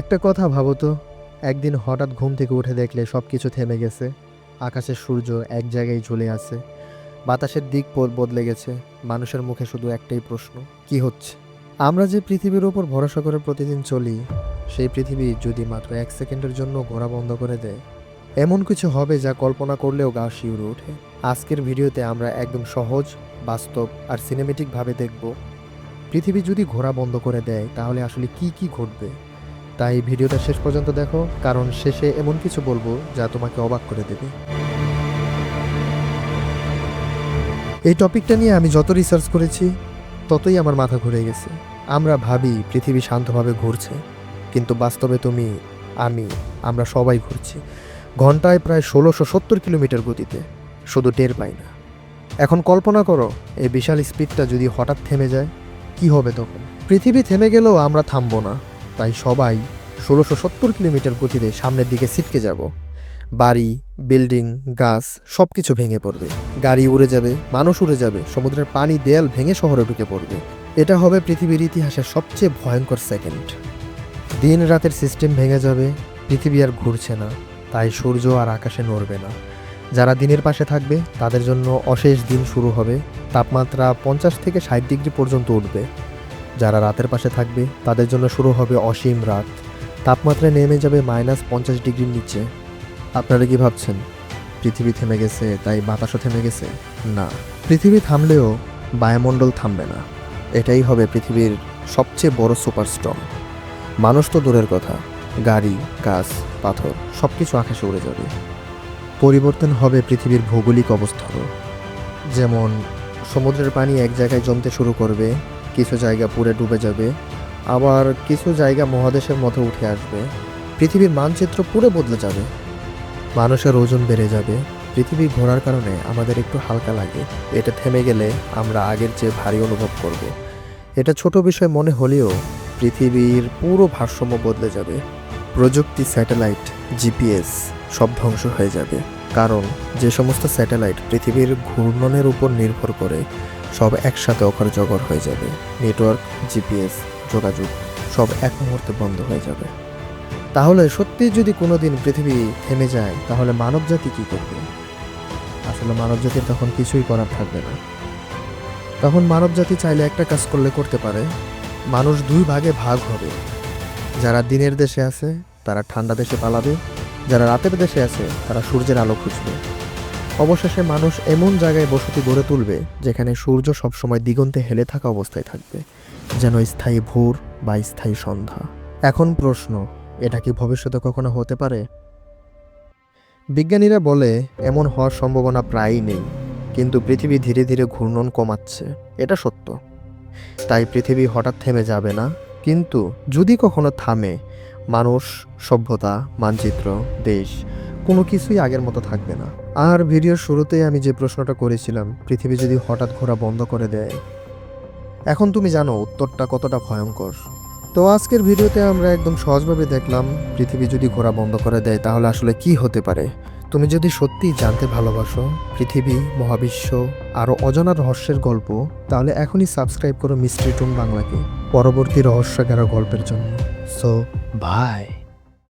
একটা কথা ভাবো তো, একদিন হঠাৎ ঘুম থেকে উঠে দেখলে সব কিছু থেমে গেছে। আকাশের সূর্য এক জায়গায় ঝুলে আছে। বাতাসের দিক বদলে গেছে। মানুষের মুখে শুধু একটাই প্রশ্ন, কি হচ্ছে? আমরা যে পৃথিবীর ওপর ভরসা করে প্রতিদিন চলি, সেই পৃথিবী যদি মাত্র এক সেকেন্ডের জন্য ঘোরা বন্ধ করে দেয়, এমন কিছু হবে যা কল্পনা করলেও গা শিউরে ওঠে। আজকের ভিডিওতে আমরা একদম সহজ, বাস্তব আর সিনেমেটিকভাবে দেখব, পৃথিবী যদি ঘোরা বন্ধ করে দেয়, তাহলে আসলে কি কি ঘটবে? তাই ভিডিওটা শেষ পর্যন্ত দেখো, কারণ শেষে এমন কিছু বলব যা তোমাকে অবাক করে দেবে। এই টপিকটা নিয়ে আমি যত রিসার্চ করেছি, ততই আমার মাথা ঘুরে গেছে। আমরা ভাবি পৃথিবী শান্তভাবে ঘুরছে, কিন্তু বাস্তবে তুমি, আমি, আমরা সবাই ঘুরছি। ঘন্টায় প্রায় ষোলোশো সত্তর কিলোমিটার গতিতে, শুধু টের পাই না। এখন কল্পনা করো, এই বিশাল স্পিডটা যদি হঠাৎ থেমে যায়, কি হবে তখন? পৃথিবী থেমে গেলেও আমরা থামবো না। তাই সবাই ষোলোশো সত্তর কিলোমিটার গতিতে সামনের দিকে ছিটকে যাব। বাড়ি, বিল্ডিং, গাছ সব কিছু ভেঙে পড়বে। গাড়ি উড়ে যাবে, মানুষ উড়ে যাবে, সমুদ্রের পানি দেয়াল ভেঙে শহরে ঢুকে পড়বে। এটা হবে পৃথিবীর ইতিহাসের সবচেয়ে ভয়ঙ্কর সেকেন্ড। দিন রাতের সিস্টেম ভেঙে যাবে, পৃথিবী আর ঘুরছে না, তাই সূর্য আর আকাশে নড়বে না। যারা দিনের পাশে থাকবে, তাদের জন্য অশেষ দিন শুরু হবে, তাপমাত্রা পঞ্চাশ থেকে ষাট ডিগ্রি পর্যন্ত উঠবে। যারা রাতের পাশে থাকবে, তাদের জন্য শুরু হবে অসীম রাত। তাপমাত্রা নেমে যাবে মাইনাস পঞ্চাশ ডিগ্রির নিচে। আপনারা কি ভাবছেন? পৃথিবী থেমে গেছে, তাই বাতাসও থেমে গেছে? না। পৃথিবী থামলেও বায়ুমণ্ডল থামবে না। এটাই হবে পৃথিবীর সবচেয়ে বড় সুপার স্টর্ম মানুষ তো দূরের কথা। গাড়ি, গাছ, পাথর সব কিছু আকাশে উড়ে যাবে। পরিবর্তন হবে পৃথিবীর ভৌগোলিক অবস্থারও। যেমন, সমুদ্রের পানি এক জায়গায় জমতে শুরু করবে কিছু জায়গা পুরে ডুবে যাবে, আবার কিছু জায়গা মহাদেশের মতো উঠে আসবে, পৃথিবীর মানচিত্র পুরো বদলে যাবে। মানুষের ওজন বেড়ে যাবে, পৃথিবী ঘোরার কারণে আমাদের একটু হালকা লাগে, এটা থেমে গেলে আমরা আগের চেয়ে ভারী অনুভব করব। এটা ছোট বিষয় মনে হলেও পৃথিবীর পুরো ভারসাম্য বদলে যাবে। প্রযুক্তি স্যাটেলাইট, জিপিএস, সব ধ্বংস হয়ে যাবে। কারণ যে সমস্ত স্যাটেলাইট পৃথিবীর ঘূর্ণনের উপর নির্ভর করে, সব একসাথে অকার জগর হয়ে যাবে। নেটওয়ার্ক, জিপিএস, যোগাযোগ, সব এক মুহূর্তে বন্ধ হয়ে যাবে। তাহলে সত্যি যদি কোনোদিন পৃথিবী থেমে যায়, তাহলে মানবজাতি কী করবে? আসলে মানবজাতির তখন কিছুই করার থাকবে না। তখন মানবজাতি চাইলে একটা কাজ করলে করতে পারে। মানুষ দুই ভাগে ভাগ হবে। যারা দিনের দেশে আছে, তারা ঠান্ডা দেশে পালাবে। যারা রাতের দেশে আছে, তারা সূর্যের আলো খুঁজবে। অবশেষে মানুষ এমন জায়গায় বসতি গড়ে তুলবে, যেখানে সূর্য সবসময় দিগন্তে হেলে থাকা অবস্থায় থাকবে, যেন স্থায়ী ভোর বা স্থায়ী সন্ধ্যা। এখন প্রশ্ন, এটা কি ভবিষ্যতে কখনো হতে পারে? বিজ্ঞানীরা বলে, এমন হওয়ার সম্ভাবনা প্রায়ই নেই, কিন্তু পৃথিবী ধীরে ধীরে ঘূর্ণন কমাচ্ছে, এটা সত্য। তাই পৃথিবী হঠাৎ থেমে যাবে না, কিন্তু যদি কখনো থামে মানুষ, সভ্যতা, মানচিত্র, দেশ, কোনো কিছুই আগের মতো থাকবে না। আর ভিডিওর শুরুতেই আমি যে প্রশ্নটা করেছিলাম, পৃথিবী যদি হঠাৎ ঘোরা বন্ধ করে দেয়, এখন তুমি জানো উত্তরটা কতটা ভয়ঙ্কর। তো আজকের ভিডিওতে আমরা একদম সহজভাবে দেখলাম, পৃথিবী যদি ঘোরা বন্ধ করে দেয়, তাহলে আসলে কি হতে পারে? তুমি যদি সত্যিই জানতে ভালোবাসো পৃথিবী, মহাবিশ্ব আরও অজানা রহস্যের গল্প, তাহলে এখনই সাবস্ক্রাইব করো মিস্ট্রি টুন বাংলাকে, পরবর্তী রহস্যকার গল্পের জন্য। So Bye.